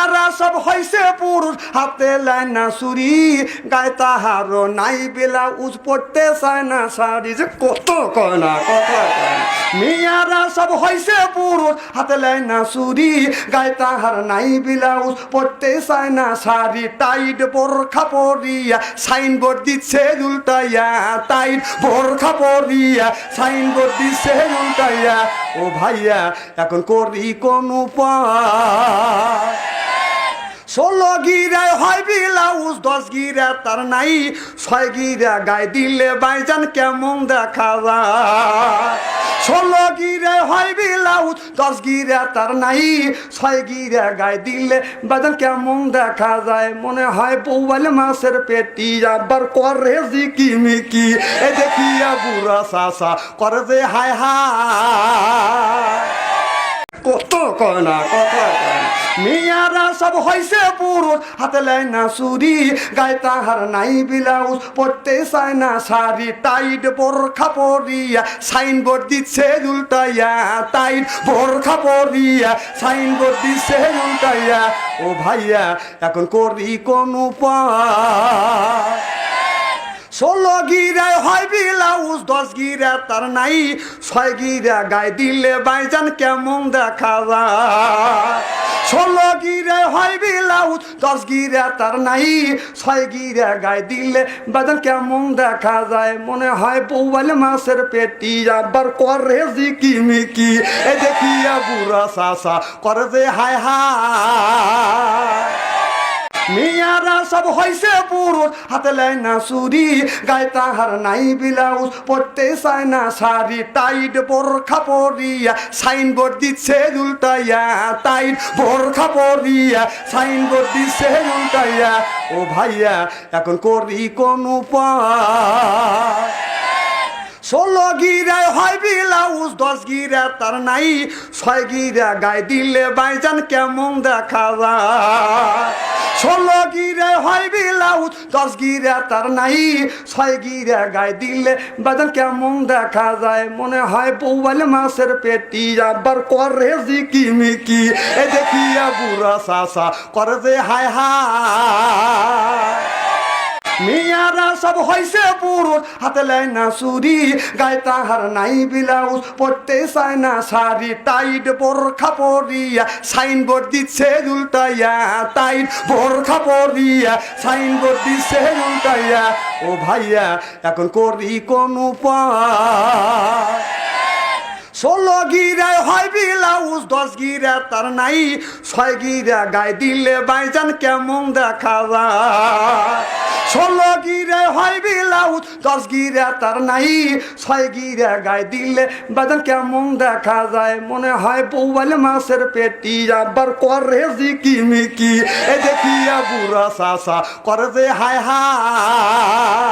মিয়ারা সব হইছে পুরুষ, হাতে লাইনা চুরি। গায়ে তাহারও নাই বেলা, উজ পড়তে চায় না শাড়ি। যে কত কয় না কত না। মিয়ারা সব হইছে পুরুষ, হাতে লাইনা চুরি। গায়ে তাহার নাই ব্লাউজ পড়তে চায় না শাড়ি। টাইট বোরখা পরিয়া, সাইনবোর্ড দিচ্ছে উল্টাইয়া। টাইট বোরখা পরিয়া, সাইনবোর্ড দিচ্ছে উল্টাইয়া। ও ভাইয়া, এখন করি কোন উপায়? ষোলো গিরায় হয় ব্লাউজ, দশ গিরা তার নাই, ছয় গিরা গায়ে দিলে বাইজান কেমন দেখা যায়? ষোলো গিরে হয় ব্লাউজ, দশ গিরা তার নাই, ছয় গিরা গায়ে দিলে বাইজান কেমন দেখা যায়? মনে হয় বৌবাল মাছের পেটি আবার করে জিকি মিকি এ দেখিয়া বুড়া শাসা করে যে হায় হায়। কত কয় না না। মিয়ারা সব হইছে পুরুষ, হাতে লাই না চুরি, গায়ে তাহার নাই ব্লাউজ পড়তে চায় না শাড়ি, টাইট বোরখা পরিয়া, সাইনবোর্ড দিচ্ছে উল্টাইয়া, টাইট বোরখা পরিয়া, সাইনবোর্ড দিচ্ছে উল্টাইয়া, ও ভাইয়া, এখন করি কোন উপায় ষোলো গিরায় হয় ব্লাউজ, দশ গিরা তার নাই, ছয় গিরা গায়ে দিলে বাইজান কেমন দেখা যায়? ষোলো গিরে হয় বিলাউজ, দশ গিরে তার নাই, ছয় গিরে গায়ে দিলে বাজার কেমন দেখা যায়? মনে হয় বৌবাল মাছের পেটি আবার করে জিকি মিকি এ দেখিয়া বুড়া সাসা করে যে হায় হায়। মিয়ারা সব হইছে পুরুষ, হাতে লাই না চুরি, গায়ে তাহার নাই ব্লাউজ পড়তে চায় না শাড়ি, টাইট বোরখা পরিয়া, সাইনবোর্ড দিচ্ছে উল্টাইয়া, টাইট বোরখা পরিয়া, সাইনবোর্ড দিচ্ছে উল্টাইয়া, ও ভাইয়া, এখন করি কোন ষোলো গিরায় হয় ব্লাউজ, দশ গিরা তার নাই, ছয় গিরা গায়ে দিলে বাইজান কেমন দেখা যায়? ষোলো গিরে হয় বিলাউজ, দশ গিরে তার নাই, ছয় গিরে গায়ে দিলে বাজার কেমন দেখা যায়? মনে হয় বৌবাল মাছের পেটি আবার করে জিকি মিকি এ দেখিয়া বুড়া সাসা করে যে হায় হায়। মিয়ারা সব হইছে পুরুষ, হাতে লাই না চুরি, গায়ে তাহার নাই ব্লাউজ পড়তে চায় না শাড়ি, টাইট বোরখা পরিয়া, সাইনবোর্ড দিচ্ছে উল্টাইয়া, টাইট বোরখা পরিয়া, সাইনবোর্ড দিচ্ছে উল্টাইয়া, ও ভাইয়া, এখন করি কোন ষোলো গিরায় হয় ব্লাউজ, দশ গিরা তার নাই, ছয় গিরা গায়ে দিলে বাইজান কেমন দেখা যায়? ষোলো গিরে হয় বিলাউজ, দশ গিরে তার নাই, ছয় গিরে গায়ে দিলে বাজার কেমন দেখা যায়? মনে হয় বৌবাল মাছের পেটি আবার করে জিকি মিকি এ দেখিয়া বুড়া সাসা করে যে হায় হায়।